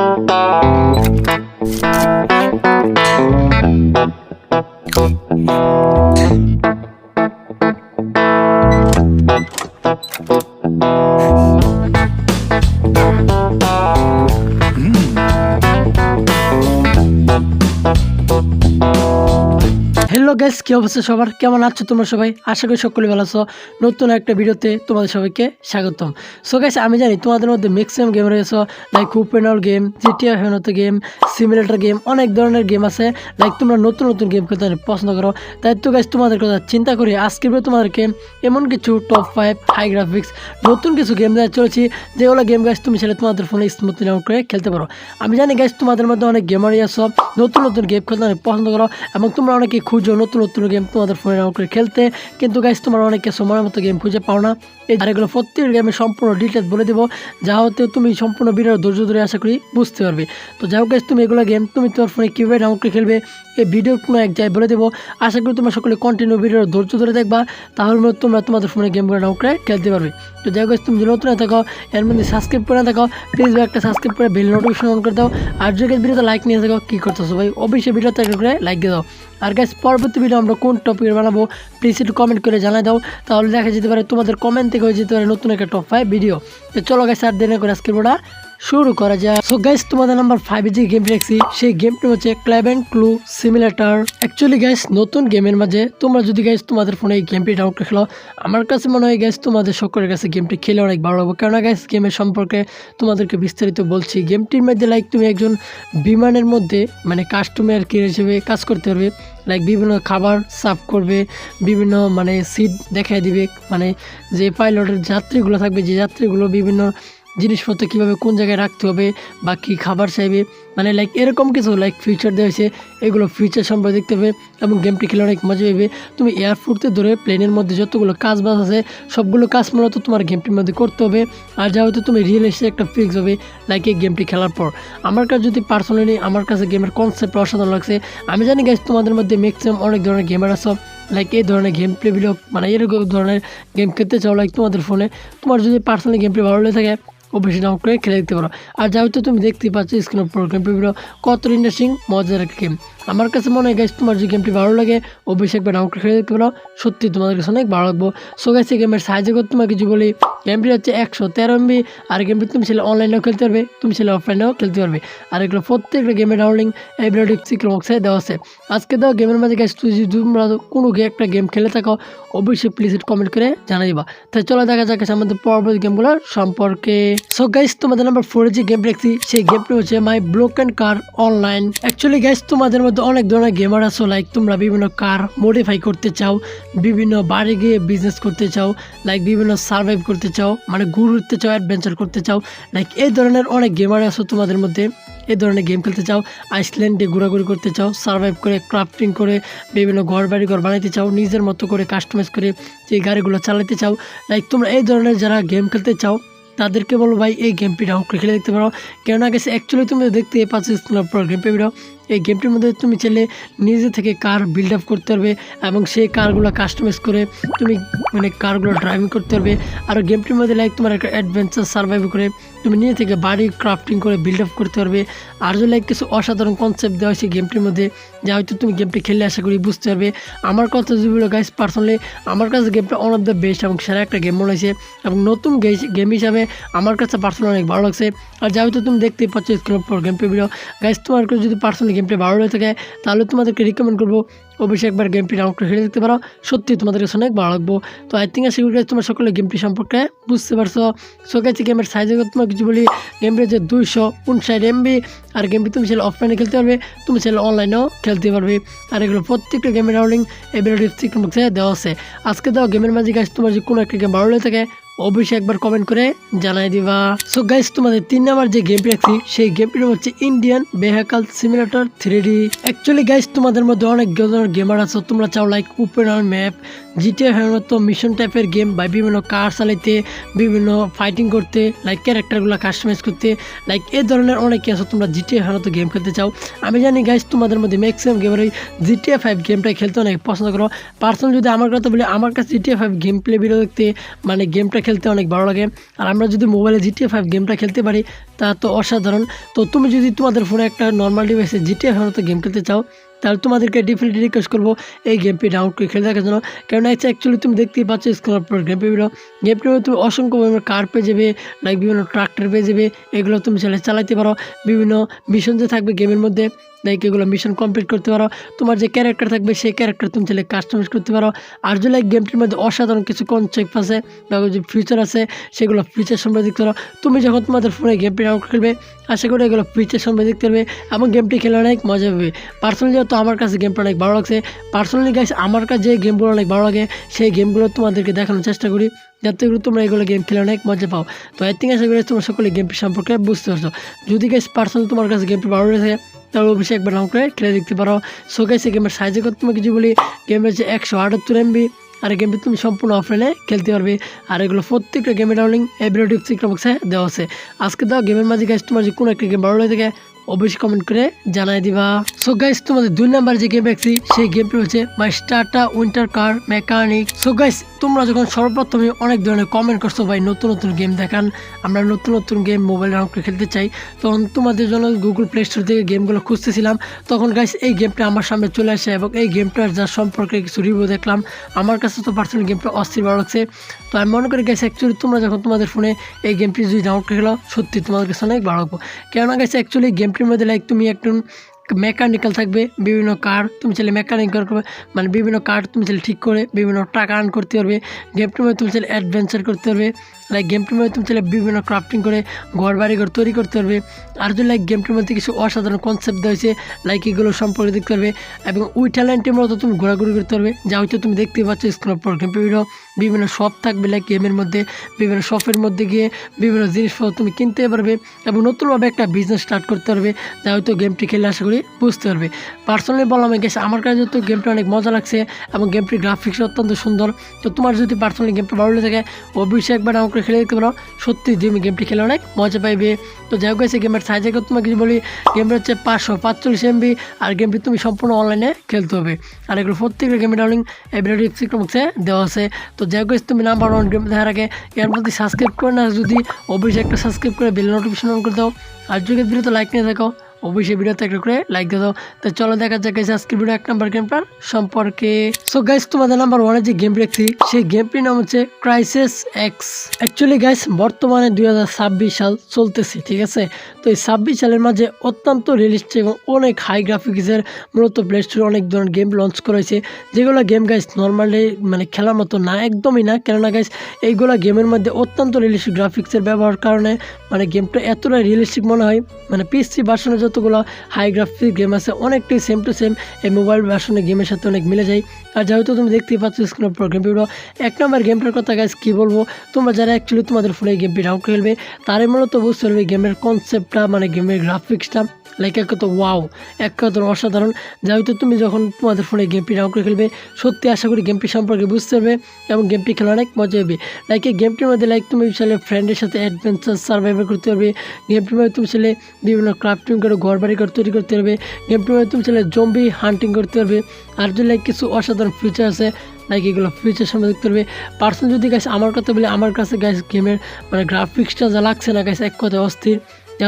Thank you. Hello guys কি অবস্থা সবার? কেমন আছো তোমরা সবাই? আশা করি সকলে ভালো আছো। নতুন একটা ভিডিওতে তোমাদের সবাইকে স্বাগতম সো গাইস আমি জানি তোমাদের মধ্যে ম্যাক্সিমাম গেম রয়েছে লাইক ওপেনাল গেম জিটিআর হেনত গেম সিমিলেটার গেম অনেক ধরনের গেম আছে। লাইক তোমরা নতুন নতুন গেম খেলতে পছন্দ করো। তাই তো গাইস তোমাদের কথা চিন্তা করি আজকে তোমাদেরকে এমন কিছু টপ ফাইভ হাই গ্রাফিক্স নতুন কিছু গেম দেওয়া চলেছি। যেগুলো গেম গাইস তুমি সেটা তোমাদের ফোনে স্মুথলি ডাউনলোড করে খেলতে পারো। আমি জানি গাইস তোমাদের মধ্যে অনেক গেমারই আছো, নতুন নতুন গেম খেলতে পছন্দ করো, এবং তোমরা অনেকে খুঁজো নতুন নতুন গেম তোমাদের ফোনে ডাউনলোড করে খেলতে। কিন্তু গাইস তোমরা অনেকে সময়ের মতো গেম খুঁজে পাও না। এই আর এগুলো প্রত্যেক গেমে সম্পূর্ণ ডিটেলস বলে দেবো। যা হতে তুমি সম্পূর্ণ ভিডিওর ধৈর্য ধরে আশা করি বুঝতে পারবে। তো যাই হোক guys, তুমি এগুলো গেম তুমি তোমার ফোনে কীভাবে ডাউনলোড করে খেলবে এই ভিডিওর কোনো এক জায়গায় বলে দেবো। আশা করি তোমরা সকলে কন্টিনিউ ভিডিওর ধৈর্য ধরে দেখবা। তাহলে তোমরা তোমাদের ফোনে গেমগুলো ডাউনলোড করে খেলতে পারবে। তো যাই হোক তুমি যদি নতুন থাকো এর মধ্যে সাবস্ক্রাইব করে না থাকো প্লিজ একটা সাবস্ক্রাইব করে বেল নোটিফিকেশন অন করে দাও। আর যদি ভিডিওতে লাইক নিয়ে থাকো কী করতেছো ভাই? অবশ্যই ভিডিওতে করে লাইক দিয়ে দাও। আর গ্যাস পরবর্তী ভিডিও আমরা কোন টপিক বানাবো প্লিজ একটু কমেন্ট করে জানাই দাও। তাহলে দেখা যেতে পারে তোমাদের কমেন্ট থেকে হয়ে যেতে পারে নতুন একটা টপ ফাইভ ভিডিও তো চলো গেছে আর দেরি করে আজকের ভিডিওটা শুরু করা যায় সো গাইস তোমাদের নাম্বার ফাইভ যে গেম দেখছি, সেই গেমটি হচ্ছে club and clue simulator actually guys নতুন গেমের মাঝে তোমরা যদি গাইস তোমাদের ফোনে এই গেমটি ডাউনলোড করে খেলো, আমার কাছে মনে হয় গাইস তোমাদের সকলের কাছে গেমটি খেলে অনেক ভালো লাগবে। কেননা গাইস গেমের সম্পর্কে তোমাদেরকে বিস্তারিত বলছি। গেমটির মধ্যে লাইক তুমি একজন বিমানের মধ্যে মানে কাস্টমার কেয়ার হিসেবে কাজ করতে পারবে। লাইক বিভিন্ন খাবার সার্ভ করবে, বিভিন্ন মানে সিট দেখায় দিবে। মানে যে পাইলটের যাত্রীগুলো থাকবে, যে যাত্রীগুলো বিভিন্ন জিনিসপত্র কীভাবে কোন জায়গায় রাখতে হবে বা কী খাবার চাইবে? মানে লাইক এরকম কিছু লাইক ফিচার দেওয়া হয়েছে। এগুলো ফিচার সম্পর্কে দেখতে হবে এবং গেমটি খেলে অনেক মজা পাবে। তুমি এয়ারপোর্টে ধরে প্লেনের মধ্যে যতগুলো কাজ বাজ আছে, সবগুলো কাজ মূলত তোমার গেমটির মধ্যে করতে হবে। আর যা হয়তো তুমি রিয়েল এসে একটা ফিক্স হবে লাইক এই গেমটি খেলার পর। আমার কাছে যদি পার্সোনালি আমার কাছে গেমের কনসেপ্ট অসাধারণ লাগছে, আমি জানি গাইজ তোমাদের মধ্যে ম্যাক্সিমাম অনেক ধরনের গেমার আছে। লাইক এই ধরনের গেম প্লে ভিডিও মানে এরকম ধরনের গেম খেলতে চাও লাইক তোমাদের ফোনে তোমার যদি পার্সোনালি গেম প্লে ভালো লেগে থাকে অবশ্যই ডাউনলোড করে খেলে দেখতে পারো। আর যা হয়তো তুমি দেখতে পাচ্ছ স্ক্রিন প্রোগ্রাম ভিডিও কত ইন্টারেস্টিং মজার একটা গেম আমার কাছে মনে হয় গাইজ তোমার যে গেমটি ভালো লাগে অবশ্যই একবার ডাউনলোড করে খেলে দেখতে পারো। সত্যি তোমাদের কাছে অনেক ভালো লাগবো। সো এই গেমের সাইজে করতে তোমাকে কিছু বলি গেমটি হচ্ছে একশো তেরো এমবি আর গেমটি তুমি ছেলে অনলাইনেও খেলতে পারবে, তুমি ছেলে অফলাইনেও খেলতে পারবে। আর এগুলো প্রত্যেকটা গেমের ডাউনলিং এই ভিডিওটি দেওয়া আছে। আজকে দাও গেমের মাঝে তুই যদি তোমরা কোনো একটা গেম খেলে থাকো, অবশ্যই প্লিজ কমেন্ট করে জানাই দিবা। তাই চলো দেখা যাক আমাদের পরবর্তী গেমগুলোর সম্পর্কে। সো গাইজ তোমাদের নাম্বার ফোরে যে গেম দেখছি, সেই গেমটি হচ্ছে my broken car online actually guys তোমাদের মধ্যে অনেক ধরনের গেমার আছো লাইক তোমরা বিভিন্ন কার মডিফাই করতে চাও, বিভিন্ন বাড়ি গিয়ে বিজনেস করতে চাও লাইক বিভিন্ন সার্ভাইভ করতে চাও মানে ঘুরতে চাও অ্যাডভেঞ্চার করতে চাও লাইক এই ধরনের অনেক গেমার আছো তোমাদের মধ্যে। এই ধরনের গেম খেলতে চাও আইসল্যান্ডে ঘোরাঘুরি করতে চাও সার্ভাইভ করে ক্রাফটিং করে, বিভিন্ন ঘর বাড়ি ঘর বানাইতে চাও, নিজের মতো করে কাস্টমাইজ করে যে গাড়িগুলো চালাতে চাও লাইক তোমরা এই ধরনের যারা গেম খেলতে চাও তাদেরকে বলো, ভাই, এই গেম ডাউনলোড করে খেলে দেখতে পারো। কেননা গেছে অ্যাকচুয়ালি তুমি দেখতে পাচ্ছ স্কুলের পর গেম পেয়ে এই গেমটির মধ্যে তুমি চাইলে নিজে থেকে কার বিল্ড আপ করতে পারবে এবং সেই কারগুলো কাস্টমাইজ করে তুমি মানে কারগুলো ড্রাইভিং করতে পারবে। আর গেমটির মধ্যে লাইক তোমার একটা অ্যাডভেঞ্চার সার্ভাইভ করে তুমি নিজে থেকে বাড়ি ক্রাফটিং করে বিল্ড আপ করতে পারবে। আর যদি লাইক কিছু অসাধারণ কনসেপ্ট দেওয়া হয়েছে গেমটির মধ্যে, যা হয়তো তুমি গেমটি খেললে আশা করি বুঝতে পারবে। আমার কথা যদি বলো গাইস পার্সোনালি আমার কাছে গেমটা অন অফ দ্য বেস্ট এবং সেরা একটা গেম মনে হয়েছে এবং নতুন গেম হিসাবে আমার কাছে পার্সোনালি অনেক ভালো লাগছে। আর যা হয়তো তুমি দেখতেই পাচ্ছ স্ক্রিন পর গেম ভিডিও গাইস তোমার যদি পার্সোনালি গেম প্লে ভালো লেগে থাকে, তাহলে তোমাদেরকে রিকমেন্ড করব, অবশ্যই একবার গেমটি ডাউনলোড করে খেলে দেখতে পারো। সত্যি তোমাদের কাছে অনেক ভালো লাগবো। তো আই থিঙ্ক আশা করি তোমরা সকলে গেমটি সম্পর্কে বুঝতে পারছ। সো গেছি গেমের সাইজে তোমার কিছু বলি। গেমটি হচ্ছে দুইশো উনষাট এমবি আর গেমটি তুমি ছেলে অফলাইনে খেলতে পারবে, তুমি ছেলে অনলাইনেও খেলতে পারবে। আর এগুলো প্রত্যেকটা গেমের ডাউনলিং বক্সে দেওয়া আছে। আজকে দাও গেমের মাঝে গাছ তোমার যে কোনো একটা গেম ভালো লেগে থাকে অবশ্যই একবার কমেন্ট করে জানাই দিবা। সো গাইস তোমাদের তিন নাম্বার যে গেমটি রাখছি সেই গেমটির হচ্ছে Indian vehicle simulator three D actually guys তোমাদের মধ্যে অনেক ধরনের গেমার আছে তোমরা চাও লাইক ওপেন ম্যাপ জিটিএ ফের মতো মিশন টাইপের গেম বা বিভিন্ন কার চালাইতে, বিভিন্ন ফাইটিং করতে লাইক ক্যারেক্টারগুলো কাস্টমাইজ করতে লাইক এই ধরনের অনেকে আছে, তোমরা জিটিএ ফের মতো গেম খেলতে চাও। আমি জানি গাইস তোমাদের মধ্যে ম্যাক্সিমাম গেমের ওই জিটিএ ফাইভ গেমটাই খেলতে অনেক পছন্দ করো। পার্সোনাল যদি আমার কথা বলি, আমার কাছে GTA five game play video দেখতে মানে গেমটা খেলতে অনেক ভালো লাগে। আর আমরা যদি মোবাইলে জিটিএ ফাইভ গেমটা খেলতে পারি, তা তো অসাধারণ। তো তুমি যদি তোমাদের ফোনে একটা নর্মাল ডিভাইসে জিটিএ ফাইভ গেম খেলতে চাও, তাহলে তোমাদেরকে ডিফিনেটলি রিকোয়েস্ট করব এই গেমটি ডাউনলোড করে খেলে দেখার জন্য। কারণ এটা অ্যাকচুয়ালি তুমি দেখতেই পাচ্ছ স্ক্রল পর গেম ভিডিও গেমটির মধ্যে তুমি অসংখ্য পরিমাণে কার পেয়ে যাবে লাইক বিভিন্ন ট্রাক্টর পেয়ে যাবে, এগুলো তুমি চালাতে পারো। বিভিন্ন মিশন যে থাকবে গেমের মধ্যে। লাইক এগুলো মিশন কমপ্লিট করতে পারো। তোমার যে ক্যারেক্টার থাকবে, সেই ক্যারেক্টার তুমি চাইলে কাস্টমাইজ করতে পারো। আর যদি লাইক গেমটির মধ্যে অসাধারণ কিছু কনসেপ্ট আছে, বা যে ফিচার আছে, সেগুলো ফিচার সম্পর্কে দেখতে পারো। তুমি যখন তোমাদের ফোনে গেমটি ডাউনলোড খেলবে আশা করি এগুলো ফিচার সম্পর্কে দেখতে পারবে। এবং গেমটি খেলে অনেক মজা পাবে। পার্সোনালি যেহেতু আমার কাছে গেমটা অনেক ভালো লাগছে পার্সোনালি গাইস আমার কাছে যে গেমগুলো অনেক ভালো লাগে, সেই গেমগুলো তোমাদেরকে দেখানোর চেষ্টা করি। যাতে করে তোমরা এগুলো গেম খেলে অনেক মজা পাও। তো আই থিঙ্ক আশা করি তোমরা সকলে গেমটি সম্পর্কে বুঝতে পারছ। যদি গাইস পার্সোনালি তোমার কাছে গেমটি ভালো লেগেছে তাহলে অবশ্যই একবার ডাউন করে খেলে দেখতে পারো। সো গেমের সাইজে কত তোমাকে কিছু বলি। গেম রয়েছে একশো আটাত্তর এমবি আর গেমটি তুমি সম্পূর্ণ অফলাইনে খেলতে পারবে। আর এগুলো প্রত্যেকটা গেমের ডাউনলিং এই ভিডিও টিপস বক্সে দেওয়া আছে। আজকে দাও গেমের মাঝে গেছে তোমার যে কোনো একটা গেম ভালো লাগে অবশ্যই কমেন্ট করে জানাই দিবা। সো গাইস তোমাদের দুই নাম্বার যে গেম দেখছি, সেই গেমটি হচ্ছে my starter winter car mechanic so guys তোমরা যখন সর্বপ্রথমে অনেক ধরনের কমেন্ট করছ, ভাই, নতুন নতুন গেম দেখান, আমরা নতুন নতুন গেম মোবাইল করে খেলতে চাই, তখন তোমাদের জন্য গুগল প্লে স্টোর থেকে গেমগুলো খুঁজতেছিলাম। তখন গাইস এই গেমটা আমার সামনে চলে আসে এবং এই গেমটার যা সম্পর্কে কিছু রিভিউ দেখলাম, আমার কাছে তো পার্সোনাল গেমটা অস্থির ভালো লাগছে। তো আমি মনে করি গেছি অ্যাকচুয়ালি তোমরা যখন তোমাদের ফোনে এই গেমটি যদি ডাউনলোড খেলো, সত্যি তোমাদের কাছে অনেক ভালো লাগবো। কেননা গেছে অ্যাকচুয়ালি গেমটির মধ্যে লাইক তুমি একটু মেকানিক্যাল থাকবে, বিভিন্ন কার তুমি চাইলে মেকানিক করবে মানে বিভিন্ন কার তুমি চাইলে ঠিক করে বিভিন্ন টাকা আর্ন করতে পারবে গেমটির মধ্যে তুমি চাইলে অ্যাডভেঞ্চার করতে পারবে লাইক গেমটির মধ্যে তুমি চাইলে বিভিন্ন ক্রাফটিং করে ঘর বাড়ি ঘর তৈরি করতে পারবে, আর যদি লাইক গেমটির মধ্যে কিছু অসাধারণ কনসেপ্ট দেওয়া লাইক এগুলো সম্পর্কে দেখতে পারবে, এবং ওই ট্যালেন্টের মতো তুমি ঘোরাঘুরি করতে পারবে, যা হয়তো তুমি দেখতে পাচ্ছ স্ক্রল পর ভিডিও বিভিন্ন শপ থাকবে লাইক গেমের মধ্যে, বিভিন্ন শপের মধ্যে গিয়ে বিভিন্ন জিনিসপত্র তুমি কিনতে পারবে, এবং নতুনভাবে একটা বিজনেস স্টার্ট করতে পারবে, যা হয়তো গেমটি খেলে আশা করি বুঝতে পারবে। পার্সোনালি বললাম গেছে আমার কাছে তো গেমটা অনেক মজা লাগছে এবং গেমটির গ্রাফিক্স অত্যন্ত সুন্দর, তো তোমার যদি পার্সোনালি গেমটা ভালো লেগে থাকে, অবশ্যই একবার ডাউন করে খেলে দেখতে পারো। সত্যি তুমি গেমটি খেলে অনেক মজা পাইবে। তো যাই হোক গেমের সাইজে তোমাকে কিছু বলি গেমটা হচ্ছে পাঁচশো পাঁচচল্লিশ এমবি আর গেমটি তুমি সম্পূর্ণ অনলাইনে খেলতে হবে। আর এগুলো প্রত্যেকটা গেমের ডাউনিং এই ভিডিওটি বক্সে দেওয়া আছে। তো যাই হোক তুমি নাম্বার ওয়ান গেম দেখার আগে এর মধ্যে সাবস্ক্রাইব করে না যদি অবশ্যই একটা সাবস্ক্রাইব করে বেল নোটিফিকেশন অন করে দাও। আর যদি ভিডিওতে লাইক নিয়ে থাকো অবশ্যই ভিডিওতে একটা করে লাইক দিয়ে দাও। তো চলো দেখা যাক গাইস আজকের ভিডিও এক নাম্বার গেমটার সম্পর্কে। সো গাইস তোমাদের নাম্বার ওয়ানে যে গেম দেখছি, সেই গেমটির নাম হচ্ছে ক্রাইসিস এক্স অ্যাকচুয়ালি গাইস বর্তমানে দুই সাল চলতেছে, ঠিক আছে? তো এই ছাব্বিশ সালের মাঝে অত্যন্ত রিয়েলিস্টিক এবং অনেক হাই গ্রাফিক্সের মূলত প্লে স্টোরে অনেক ধরনের গেম লঞ্চ করেছে যেগুলো গেম গাইস নর্মালি মানে খেলার মতো না, একদমই না। কেননা গাইস এইগুলো গেমের মধ্যে অত্যন্ত রিয়েলিস্টিক গ্রাফিক্সের ব্যবহার কারণে মানে গেমটা এতটা রিয়েলিস্টিক মনে হয় মানে পিসি ভার্সনে যতগুলো হাই গ্রাফিক গেম আছে, অনেকটাই সেম টু সেম এই মোবাইল ভার্সনের গেমের সাথে অনেক মিলে যায়। আর যেহেতু তুমি দেখতেই পাচ্ছ স্ক্রিন পর গেম ভিডিও এক নম্বর গেমটার কথা গাছ কী বলব? তোমরা যারা অ্যাকচুয়ালি তোমাদের ফোনে গেমটি ডাউন খেলবে তারাই মূলত বুঝতে পারবে গেমের কনসেপ্টটা মানে গেমের গ্রাফিক্সটা লাইক এক কথা ওয়াও এক কথা অসাধারণ। যা হয়তো তুমি যখন তোমাদের ফোনে গেমটি ডাউন করে খেলবে, সত্যি আশা করি গেমটি সম্পর্কে বুঝতে পারবে এবং গেমটি খেলা অনেক মজা হবে। লাইক এই গেমটির মধ্যে লাইক তুমি চাইলে ফ্রেন্ডের সাথে অ্যাডভেঞ্চার সার্ভাইভার করতে পারবে। গেমটির মধ্যে তুমি চাইলে বিভিন্ন ক্রাফটিং করে ঘর বাড়ি করে তৈরি করতে পারবে। গেমটির মধ্যে তুমি চাইলে জম্বি হান্টিং করতে পারবে। আর যদি লাইক কিছু অসাধারণ ফিচার আছে লাইক এগুলো ফিচার সামনে দেখতে পারবে। পার্সোনাল যদি গাছ আমার কথা বলে, আমার কাছে গাছ গেমের মানে গ্রাফিক্সটা যা লাগছে না গাছ এক কথায় অস্থির।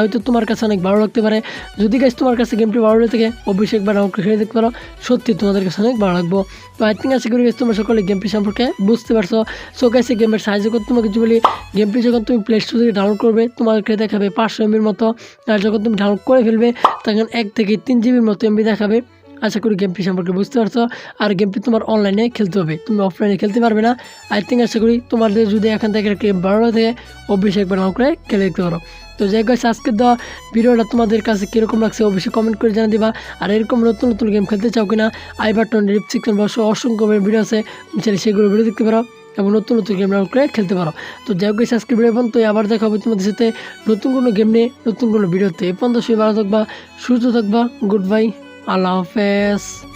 হয়তো তোমার কাছে অনেক ভালো লাগতে পারে। যদি গাছ তোমার কাছে গেমটি ভালো লাগে থাকে, অবশ্যই একবার আমাকে খেলে দেখতে পারো। সত্যি তোমাদের কাছে অনেক ভালো লাগবো। তো আই থিঙ্ক আশা করি guys তোমরা সকলে গেমটি সম্পর্কে বুঝতে পারছ। সো গেছে গেমের সাহায্য করতে তোমাকে কিছু বলি গেমটি যখন তুমি প্লে স্টোর থেকে ডাউনলোড করবে তোমাকে দেখাবে পাঁচশো এমবির মতো। আর যখন তুমি ডাউনলোড করে ফেলবে, তখন এক থেকে তিন জিবির মতো এমবি দেখাবে। আশা করি গেমটি সম্পর্কে বুঝতে পারছ। আর গেমটি তোমার অনলাইনে খেলতে হবে। তুমি অফলাইনে খেলতে পারবে না। আই থিঙ্ক আশা করি তোমাদের যদি এখান থেকে গেম ভালো থাকে অবশ্যই একবার ডাউন করে খেলে দেখতে পারো। তো যাই হোক আজকের দেওয়া ভিডিওটা তোমাদের কাছে কীরকম লাগছে অবশ্যই কমেন্ট করে জানিয়ে দিবা। আর এরকম নতুন নতুন গেম খেলতে চাও কিনা আই বাটন রিপ সিকশন বসে অসংখ্য ভিডিও আছে চাইলে সেগুলো ভিডিও দেখতে পারো এবং নতুন নতুন গেম ডাউনলোড করে খেলতে পারো। তো যাই হোক আজকে ভিডিও পর্যন্ত আবার দেখা হবে তোমাদের সাথে নতুন কোনো গেম নিয়ে, নতুন কোনো ভিডিওতে এ পর্যন্ত সবাই ভালো থাকবা, সুস্থ থাকবা গুড বাই আল্লাহ হাফেজ।